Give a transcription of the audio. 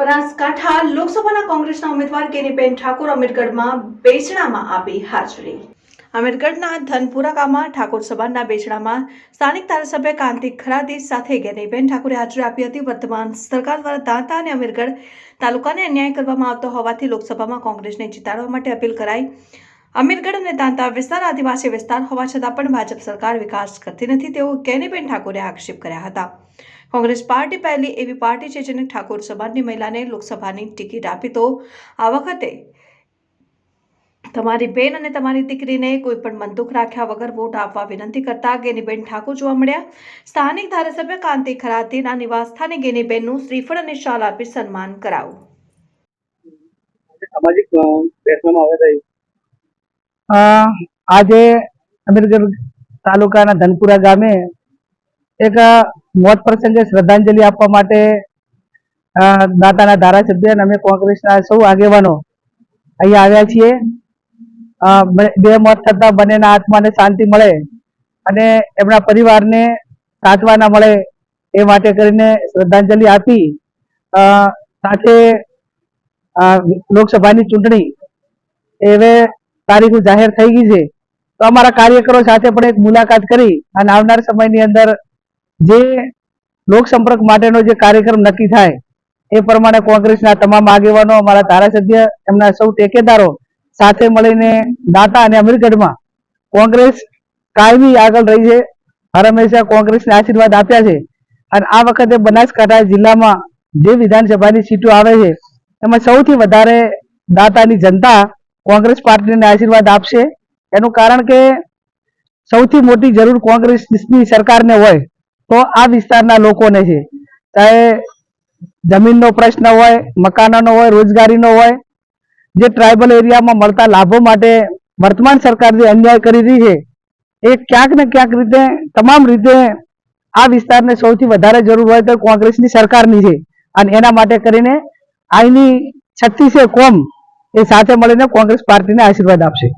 બનાસકાંઠા લોકસભાના કોંગ્રેસના ઉમેદવાર કેનીબેન ઠાકોર અમીરગઢમાં બેસણામાં આપી હાજરી. અમીરગઢના ધનપુરા ગામમાં ઠાકોર સભાના બેચણામાં સ્થાનિક ધારાસભ્ય કાંતિ ખરાદી સાથે ગેનીબેન ઠાકોરે હાજરી આપી હતી. વર્તમાન સરકાર દ્વારા દાંતા અને અમીરગઢ તાલુકાને અન્યાય કરવામાં આવતો હોવાથી લોકસભામાં કોંગ્રેસને જીતાડવા માટે અપીલ કરાઈ. અમીરગઢ અને તાંતા વિસ્તાર આદિવાસી વિસ્તાર હોવા છતાં પણ ભાજપ સરકાર વિકાસ કરતી નથી તેવું કેનીબેન ઠાકોરે આક્ષેપ કર્યા હતા. કોંગ્રેસ પાર્ટી પહેલી એવી પાર્ટી છે જેને ઠાકોર સમાજની મહિલાને લોકસભાની ટિકિટ આપી તો આ વખતે તમારી બેન અને તમારી દીકરીને કોઈ પણ બંદૂક રાખ્યા વગર વોટ આપવા વિનંતી કરતા ગેનીબેન ઠાકોર જોવા મળ્યા. સ્થાનિક ધારાસભ્ય કાંતિ ખરાતીના નિવાસસ્થાને ગેનીબેનનું શ્રીફળ અને શાલ આપી સન્માન કરાવું. સામાજિક પ્રયત્નમાં આવે છે અ, આજે અમીરગઢ તાલુકાના ધનપુરા ગામે એક મોત પ્રસંગે શ્રદ્ધાંજલિ આપવા માટે દાતાના ધારાસભ્ય અને અમે કોંગ્રેસના સૌ આગેવાનો અહીંયા આવ્યા છીએ. બે- મોત થતા બંનેના આત્માને શાંતિ મળે અને એમના પરિવારને સાચવાના મળે એ માટે કરીને શ્રદ્ધાંજલિ આપી. સાથે લોકસભાની ચૂંટણી. એ હવે તારીખો જાહેર થઈ ગઈ છે, તો અમારા કાર્યકરો સાથે પણ એક મુલાકાત કરી અને આવનાર સમયની અંદર જે લોકસંપર્ક માટેનો જે કાર્યક્રમ નક્કી થાય, એ પ્રમાણે કોંગ્રેસના તમામ આગેવાનો, અમારા ધારાસભ્ય, એમના સૌ ટેકેદારો સાથે મળીને દાતા અને અમીરગઢમાં કોંગ્રેસ કાયમી આગળ રહી છે. હર હંમેશા કોંગ્રેસને આશીર્વાદ આપ્યા છે અને આ વખતે બનાસકાંઠા જિલ્લામાં જે વિધાનસભાની સીટો આવે છે, એમાં સૌથી વધારે દાતાની જનતા કોંગ્રેસ પાર્ટીને આશીર્વાદ આપશે. એનું કારણ કે સૌથી મોટી જરૂર કોંગ્રેસની સરકારને હોય તો આ વિસ્તારના લોકોને છે. ચાહે જમીનનો પ્રશ્ન હોય, મકાનોનો હોય, રોજગારીનો હોય, જે ટ્રાઇબલ એરિયામાં મળતા લાભો માટે વર્તમાન સરકાર જે અન્યાય કરી રહી છે, એ ક્યાંક ને ક્યાંક રીતે, તમામ રીતે આ વિસ્તારને સૌથી વધારે જરૂર હોય તો કોંગ્રેસની સરકારની છે. અને એના માટે કરીને અહીંની છત્તીસે કોમ એ સાથે મળીને કોંગ્રેસ પાર્ટીને આશીર્વાદ આપશે.